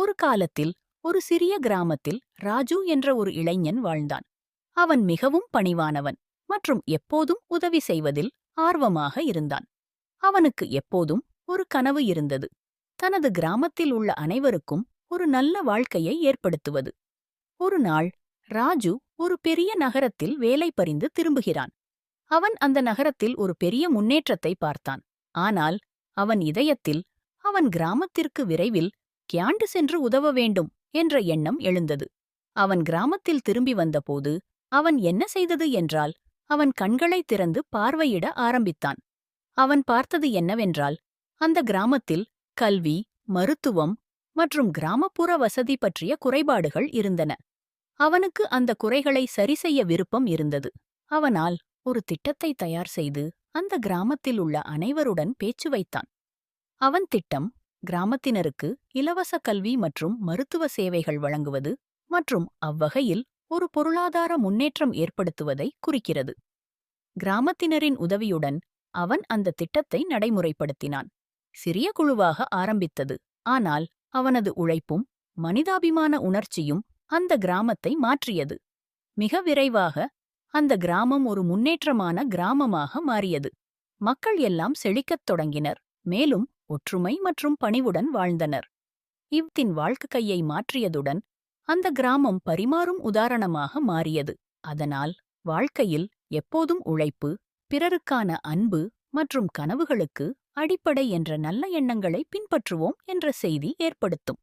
ஒரு காலத்தில் ஒரு சிறிய கிராமத்தில் ராஜு என்ற ஒரு இளைஞன் வாழ்ந்தான். அவன் மிகவும் பணிவானவன் மற்றும் எப்போதும் உதவி செய்வதில் ஆர்வமாக இருந்தான். அவனுக்கு எப்போதும் ஒரு கனவு இருந்தது. தனது கிராமத்தில் உள்ள அனைவருக்கும் ஒரு நல்ல வாழ்க்கையை ஏற்படுத்துவது. ஒரு நாள் ராஜு ஒரு பெரிய நகரத்தில் வேலை பறிந்து திரும்புகிறான். அவன் அந்த நகரத்தில் ஒரு பெரிய முன்னேற்றத்தை பார்த்தான். ஆனால் அவன் இதயத்தில் அவன் கிராமத்திற்கு விரைவில் கியாண்டு சென்று உதவ வேண்டும் என்ற எண்ணம் எழுந்தது. அவன் கிராமத்தில் திரும்பி வந்தபோது அவன் என்ன செய்தது என்றால் அவன் கண்களைத் திறந்து பார்வையிட ஆரம்பித்தான். அவன் பார்த்தது என்னவென்றால் அந்த கிராமத்தில் கல்வி மருத்துவம் மற்றும் கிராமப்புற வசதி பற்றிய குறைபாடுகள் இருந்தன. அவனுக்கு அந்த குறைகளை சரிசெய்ய விருப்பம் இருந்தது. அவனால் ஒரு திட்டத்தை தயார் செய்து அந்த கிராமத்தில் உள்ள அனைவருடன் பேச்சு வைத்தான். அவன் திட்டம் கிராமத்தினருக்கு இலவச கல்வி மற்றும் மருத்துவ சேவைகள் வழங்குவது மற்றும் அவ்வகையில் ஒரு பொருளாதார முன்னேற்றம் ஏற்படுத்துவதை குறிக்கிறது. கிராமத்தினரின் உதவியுடன் அவன் அந்த திட்டத்தை நடைமுறைப்படுத்தினான். சிறிய குழுவாக ஆரம்பித்தது. ஆனால் அவனது உழைப்பும் மனிதாபிமான உணர்ச்சியும் அந்த கிராமத்தை மாற்றியது. மிக விரைவாக அந்த கிராமம் ஒரு முன்னேற்றமான கிராமமாக மாறியது. மக்கள் எல்லாம் செழிக்கத் தொடங்கினர். மேலும் ஒற்றுமை மற்றும் பணிவுடன் வாழ்ந்தனர். இவ்த்தின் வாழ்க்கையை மாற்றியதுடன் அந்த கிராமம் பரிமாறும் உதாரணமாக மாறியது. அதனால் வாழ்க்கையில் எப்போதும் உழைப்பு பிறருக்கான அன்பு மற்றும் கனவுகளுக்கு அடிப்படை என்ற நல்ல எண்ணங்களை பின்பற்றுவோம் என்ற செய்தி ஏற்படுத்தும்.